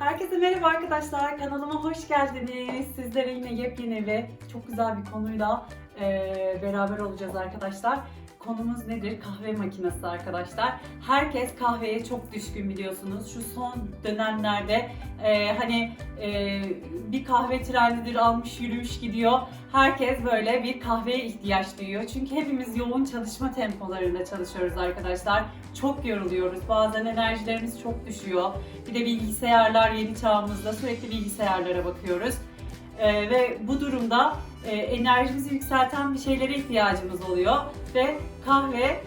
Herkese merhaba arkadaşlar. Kanalıma hoş geldiniz. Sizlere yine yepyeni ve çok güzel bir konuyla beraber olacağız arkadaşlar. Konumuz nedir? Kahve makinesi arkadaşlar. Herkes kahveye çok düşkün biliyorsunuz. Şu son dönemlerde eee, hani eee, bir kahve trendidir almış yürümüş gidiyor. Herkes böyle bir kahveye ihtiyaç duyuyor. Çünkü hepimiz yoğun çalışma tempolarında çalışıyoruz arkadaşlar. Çok yoruluyoruz. Bazen enerjilerimiz çok düşüyor. Bir de bilgisayarlar yeni çağımızda sürekli bilgisayarlara bakıyoruz. Ee, ve bu durumda e, enerjimizi yükselten bir şeylere ihtiyacımız oluyor ve kahve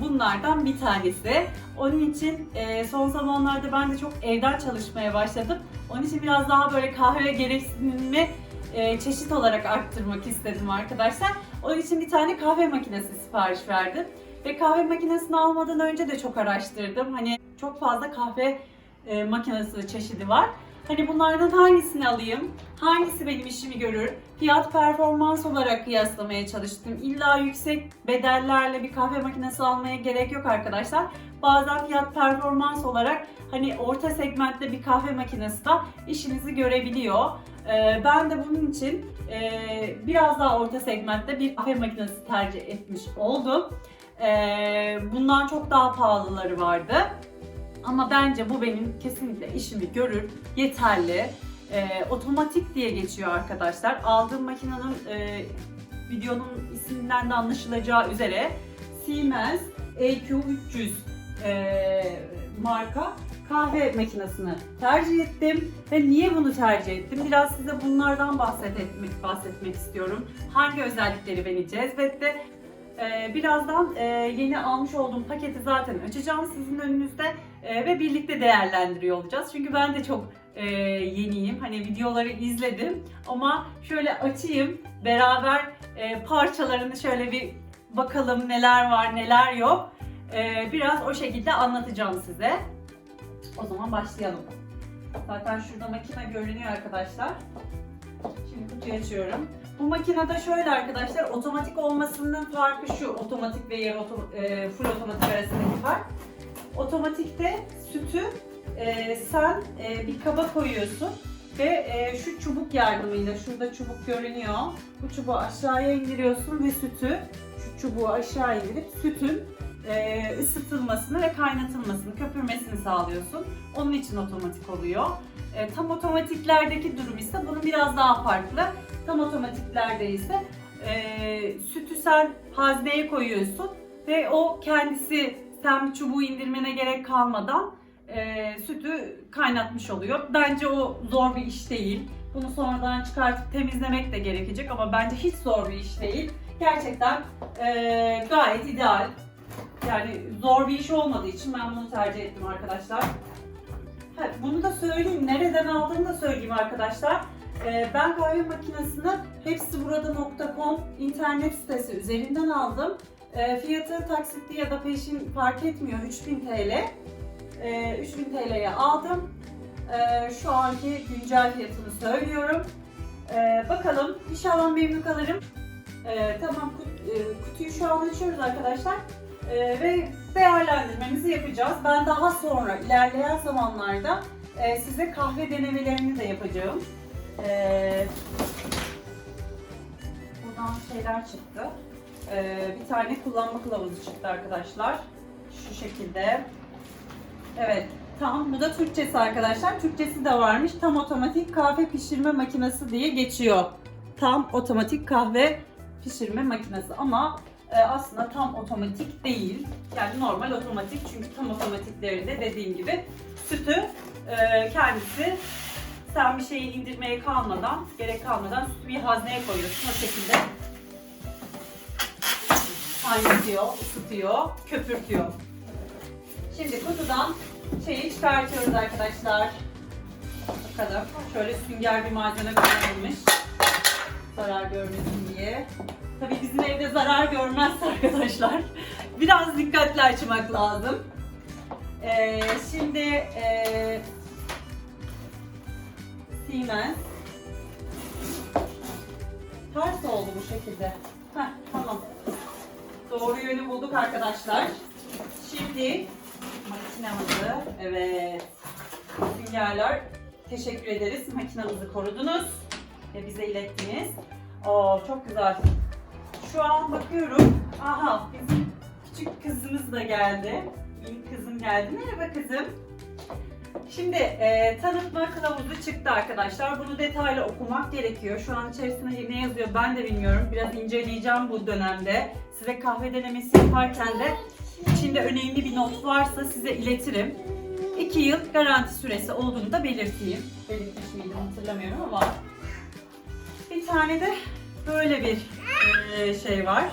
bunlardan bir tanesi. Onun için e, son zamanlarda ben de çok evden çalışmaya başladım. Onun için biraz daha böyle kahve gereksinimimi e, çeşit olarak arttırmak istedim arkadaşlar. Onun için bir tane kahve makinesi sipariş verdim. Ve kahve makinesini almadan önce de çok araştırdım. Hani çok fazla kahve makinesi çeşidi var. Hani bunlardan hangisini alayım? Hangisi benim işimi görür? Fiyat performans olarak kıyaslamaya çalıştım. İlla yüksek bedellerle bir kahve makinesi almaya gerek yok arkadaşlar. Bazen fiyat performans olarak hani orta segmentte bir kahve makinesi de işinizi görebiliyor. Ee, ben de bunun için e, biraz daha orta segmentte bir kahve makinesi tercih etmiş oldum. Ee, bundan çok daha pahalıları vardı. Ama bence bu benim kesinlikle işimi görür, yeterli. Ee, otomatik diye geçiyor arkadaşlar. Aldığım makinenin e, videonun isminden de anlaşılacağı üzere Siemens EQ300 e, marka kahve makinesini tercih ettim. Ve niye bunu tercih ettim? Biraz size bunlardan bahsetmek, bahsetmek istiyorum. Hangi özellikleri beni cezbetti? Ee, birazdan e, yeni almış olduğum paketi zaten açacağım sizin önünüzde e, ve birlikte değerlendiriyor olacağız. Çünkü ben de çok e, yeniyim. Hani videoları izledim ama şöyle açayım beraber parçalarını şöyle bir bakalım neler var neler yok. Biraz o şekilde anlatacağım size. O zaman başlayalım. Zaten şurada makine görünüyor arkadaşlar. Şimdi kutuyu açıyorum. Bu makinede şöyle arkadaşlar otomatik olmasının farkı şu otomatik ve yarı oto, e, full otomatik arasındaki fark. Otomatikte sütü e, sen e, bir kaba koyuyorsun ve e, şu çubuk yardımıyla şurada çubuk görünüyor. Bu çubuğu aşağıya indiriyorsun ve sütü şu çubuğu aşağı indirip sütün e, ısıtılmasını ve kaynatılmasını, köpürmesini sağlıyorsun. Onun için otomatik oluyor. E, tam otomatiklerdeki durum ise bunun biraz daha farklı. Tam otomatiklerde ise e, sütü sen hazneye koyuyorsun ve o kendisi sen çubuğu indirmene gerek kalmadan e, sütü kaynatmış oluyor. Bence o zor bir iş değil. Bunu sonradan çıkartıp temizlemek de gerekecek ama bence hiç zor bir iş değil. Gerçekten e, gayet ideal. Yani zor bir iş olmadığı için ben bunu tercih ettim arkadaşlar. Bunu da söyleyeyim. Nereden aldığımı da söyleyeyim arkadaşlar. Ee, ben kahve makinesini hepsiburada.com internet sitesi üzerinden aldım. Ee, fiyatı taksitli ya da peşin fark etmiyor. 3000 TL. Ee, 3000 TL'ye aldım. Ee, şu anki güncel fiyatını söylüyorum. Bakalım inşallah memnun kalırım. Tamam e, kutuyu şu an açıyoruz arkadaşlar. Ve değerlendirmemizi yapacağız. Ben daha sonra ilerleyen zamanlarda e, size kahve denemelerini de yapacağım. Ee, buradan şeyler çıktı. Ee, bir tane kullanma kılavuzu çıktı arkadaşlar. Şu şekilde. Evet. Tam bu da Türkçesi arkadaşlar. Türkçesi de varmış. Tam otomatik kahve pişirme makinesi diye geçiyor. Tam otomatik kahve pişirme makinesi ama e, aslında tam otomatik değil. Yani normal otomatik çünkü tam otomatiklerinde dediğim gibi sütü e, kendisi sen bir şeyi indirmeye kalmadan, gerek kalmadan sütü bir hazneye koyuyorsun o şekilde kaynatıyor, ısıtıyor, köpürtüyor. Şimdi kutudan şeyi çıkartıyoruz arkadaşlar. Bakalım. Şöyle sünger bir malzeme kullanılmış. Zarar görmesin diye. Tabii bizim evde zarar görmez arkadaşlar. Biraz dikkatli açmak lazım. Ee, şimdi ee, Siemens ters oldu bu şekilde. Heh, tamam. Doğru yönü bulduk arkadaşlar. Şimdi makinamızı evet süngerler teşekkür ederiz. Makinamızı korudunuz bize ilettiniz. Oo çok güzel. Şu an bakıyorum. Aha bizim küçük kızımız da geldi. İlk kızım geldi. Merhaba kızım. Şimdi e, tanıtma kılavuzu çıktı arkadaşlar. Bunu detaylı okumak gerekiyor. Şu an içerisinde ne yazıyor ben de bilmiyorum. Biraz inceleyeceğim bu dönemde. Size kahve denemesi yaparken de içinde önemli bir not varsa size iletirim. 2 yıl garanti süresi olduğunu da belirteyim. Belirtmiş miydim hatırlamıyorum ama. Tane de böyle bir e, şey var.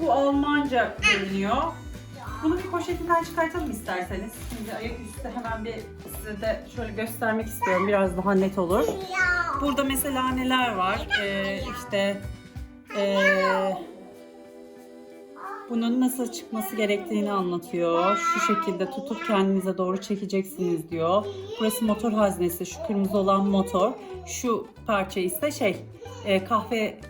Bu Almanca görünüyor. Bunu bir poşetinden çıkartalım isterseniz. Şimdi ayaküstü hemen bir size de şöyle göstermek istiyorum. Biraz daha net olur. Burada mesela neler var? Ee, işte ee, bunun nasıl çıkması gerektiğini anlatıyor. Şu şekilde tutup kendinize doğru çekeceksiniz diyor. Burası motor haznesi. Şu kırmızı olan motor. Şu parça ise şey e, kahve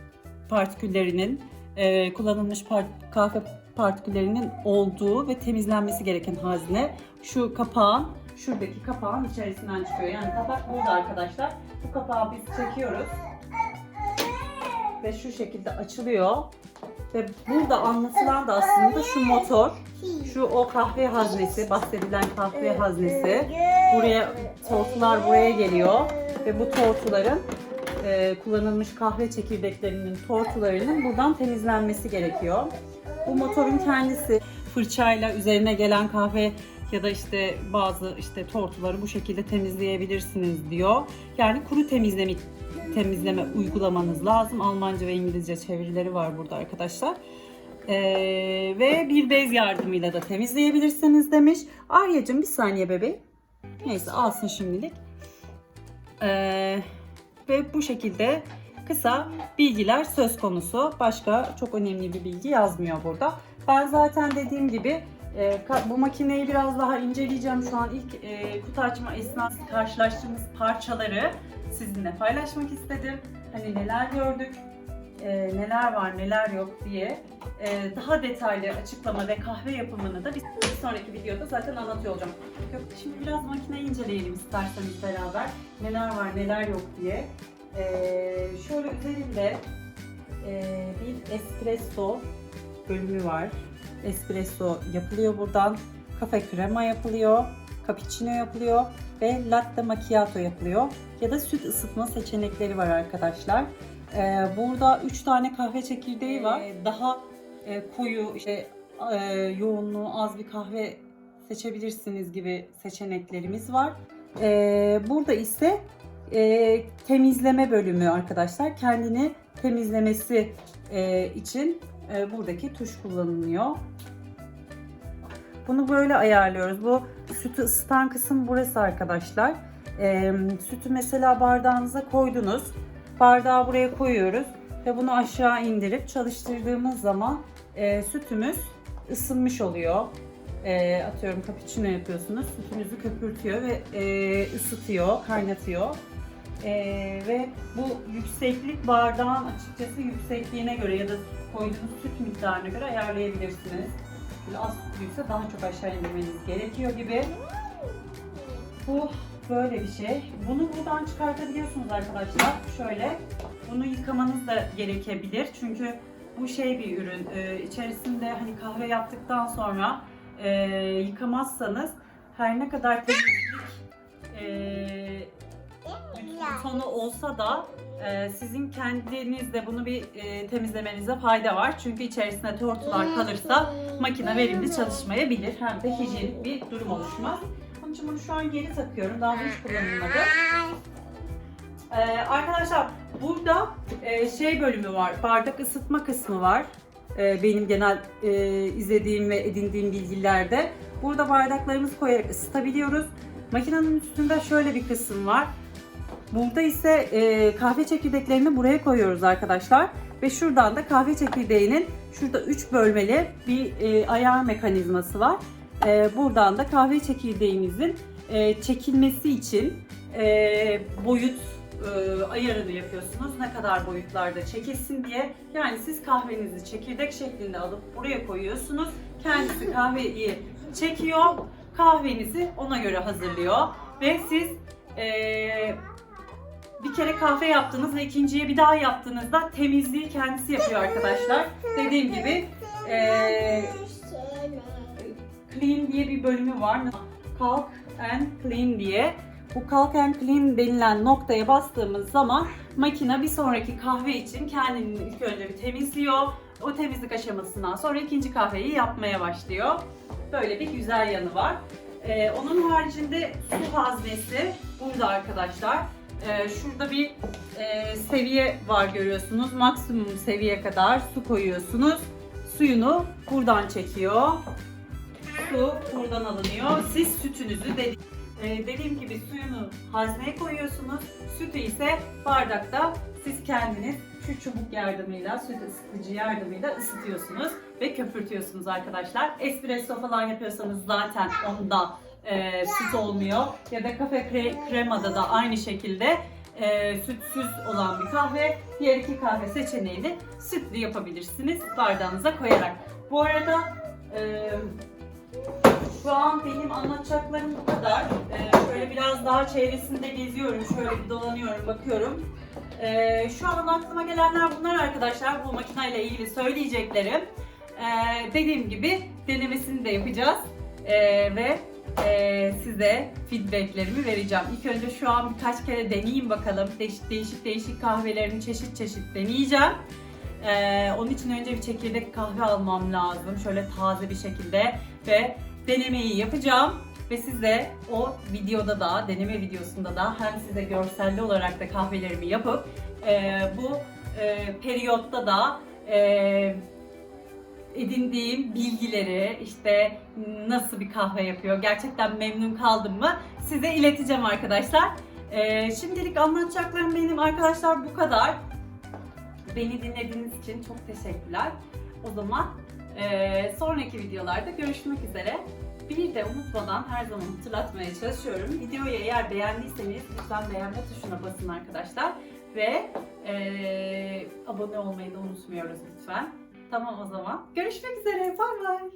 partiküllerinin e, kullanılmış par- kahve partiküllerinin olduğu ve temizlenmesi gereken hazne. Şu kapağın, şuradaki kapağın içerisinden çıkıyor. Yani kapak burada arkadaşlar. Bu kapağı biz çekiyoruz. Ve şu şekilde açılıyor. Ve burada anlatılan da aslında şu motor, şu o kahve haznesi, bahsedilen kahve haznesi. Buraya tortular buraya geliyor ve bu tortuların e, kullanılmış kahve çekirdeklerinin tortularının buradan temizlenmesi gerekiyor. Bu motorun kendisi fırçayla üzerine gelen kahve ya da işte bazı işte tortuları bu şekilde temizleyebilirsiniz diyor. Yani kuru temizleme temizleme uygulamanız lazım. Almanca ve İngilizce çevirileri var burada arkadaşlar. Ee, ve bir bez yardımıyla da temizleyebilirsiniz demiş. Arya'cığım bir saniye bebeğim. Neyse alsın şimdilik. Ee, ve bu şekilde kısa bilgiler söz konusu. Başka çok önemli bir bilgi yazmıyor burada. Ben zaten dediğim gibi e, bu makineyi biraz daha inceleyeceğim. Şu an ilk e, kutu açma esnasında karşılaştığımız parçaları sizinle paylaşmak istedim. Hani neler gördük, e, neler var, neler yok diye e, daha detaylı açıklama ve kahve yapımını da bir, sonraki videoda zaten anlatıyor olacağım. Yok, şimdi biraz makineyi inceleyelim isterseniz beraber. Neler var, neler yok diye. E, şöyle üzerinde e, bir espresso bölümü var. Espresso yapılıyor buradan. Kafe krema yapılıyor. Cappuccino yapılıyor ve latte macchiato yapılıyor. Ya da süt ısıtma seçenekleri var arkadaşlar. Ee, burada 3 tane kahve çekirdeği var. Ee, daha e, koyu, işte e, yoğunluğu az bir kahve seçebilirsiniz gibi seçeneklerimiz var. Ee, burada ise e, temizleme bölümü arkadaşlar. Kendini temizlemesi e, için e, buradaki tuş kullanılıyor. Bunu böyle ayarlıyoruz. Bu sütü ısıtan kısım burası arkadaşlar. Ee, sütü mesela bardağınıza koydunuz. Bardağı buraya koyuyoruz ve bunu aşağı indirip çalıştırdığımız zaman e, sütümüz ısınmış oluyor. E, atıyorum cappuccino yapıyorsunuz. Sütünüzü köpürtüyor ve e, ısıtıyor, kaynatıyor. E, ve bu yükseklik bardağın açıkçası yüksekliğine göre ya da koyduğunuz süt miktarına göre ayarlayabilirsiniz. Az sütlüyse daha çok aşağı indirmeniz gerekiyor gibi. Bu böyle bir şey. Bunu buradan çıkartabiliyorsunuz arkadaşlar. Şöyle. Bunu yıkamanız da gerekebilir. Çünkü bu şey bir ürün. Ee, içerisinde hani kahve yaptıktan sonra e, yıkamazsanız her ne kadar temizlik e, butonu olsa da e, sizin kendinizde bunu bir e, temizlemenize fayda var. Çünkü içerisinde tortular kalırsa makine verimli çalışmayabilir. Hem de hijyenik bir durum oluşmaz. Onun için bunu şu an geri takıyorum. Daha hiç kullanılmadı. Ee, arkadaşlar burada e, şey bölümü var. Bardak ısıtma kısmı var. Ee, benim genel e, izlediğim ve edindiğim bilgilerde. Burada bardaklarımızı koyarak ısıtabiliyoruz. Makinenin üstünde şöyle bir kısım var. Burada ise e, kahve çekirdeklerini buraya koyuyoruz arkadaşlar. Ve şuradan da kahve çekirdeğinin şurada 3 bölmeli bir e, ayar mekanizması var. E, buradan da kahve çekirdeğimizin e, çekilmesi için e, boyut e, ayarını yapıyorsunuz. Ne kadar boyutlarda çekilsin diye. Yani siz kahvenizi çekirdek şeklinde alıp buraya koyuyorsunuz. Kendisi kahveyi çekiyor. Kahvenizi ona göre hazırlıyor. Ve siz e, bir kere kahve yaptınız ve ikinciye bir daha yaptığınızda temizliği kendisi yapıyor arkadaşlar. Dediğim gibi e, Clean diye bir bölümü var. Kalk and Clean diye. Bu Kalk and Clean denilen noktaya bastığımız zaman makine bir sonraki kahve için kendini ilk önce bir temizliyor. O temizlik aşamasından sonra ikinci kahveyi yapmaya başlıyor. Böyle bir güzel yanı var. Ee, onun haricinde su haznesi burada arkadaşlar. Ee, şurada bir e, seviye var görüyorsunuz. Maksimum seviye kadar su koyuyorsunuz. Suyunu buradan çekiyor su buradan alınıyor. Siz sütünüzü de, e, dediğim gibi suyunu hazneye koyuyorsunuz. Sütü ise bardakta siz kendiniz şu çubuk yardımıyla, süt ısıtıcı yardımıyla ısıtıyorsunuz ve köpürtüyorsunuz arkadaşlar. Espresso falan yapıyorsanız zaten onda e, süt olmuyor. Ya da kafe kre- kremada da aynı şekilde e, sütsüz olan bir kahve. Diğer iki kahve seçeneğini sütlü yapabilirsiniz bardağınıza koyarak. Bu arada e, şu an benim anlatacaklarım bu kadar. Ee, şöyle biraz daha çevresinde geziyorum. Şöyle bir dolanıyorum, bakıyorum. Ee, şu an aklıma gelenler bunlar arkadaşlar. Bu makineyle ilgili söyleyeceklerim. Ee, dediğim gibi denemesini de yapacağız. Ee, ve e, size feedbacklerimi vereceğim. İlk önce şu an birkaç kere deneyeyim bakalım. Değişik değişik, değişik kahvelerini çeşit çeşit deneyeceğim. Ee, onun için önce bir çekirdek kahve almam lazım. Şöyle taze bir şekilde ve denemeyi yapacağım. Ve size o videoda da, deneme videosunda da hem size görselli olarak da kahvelerimi yapıp e, bu e, periyotta da e, edindiğim bilgileri işte nasıl bir kahve yapıyor, gerçekten memnun kaldım mı size ileteceğim arkadaşlar. E, şimdilik anlatacaklarım benim arkadaşlar bu kadar. Beni dinlediğiniz için çok teşekkürler. O zaman eee, sonraki videolarda görüşmek üzere. Bir de unutmadan her zaman hatırlatmaya çalışıyorum. Videoyu eğer beğendiyseniz lütfen beğenme tuşuna basın arkadaşlar. Ve eee, abone olmayı da unutmuyoruz lütfen. Tamam o zaman. Görüşmek üzere. Bay bay.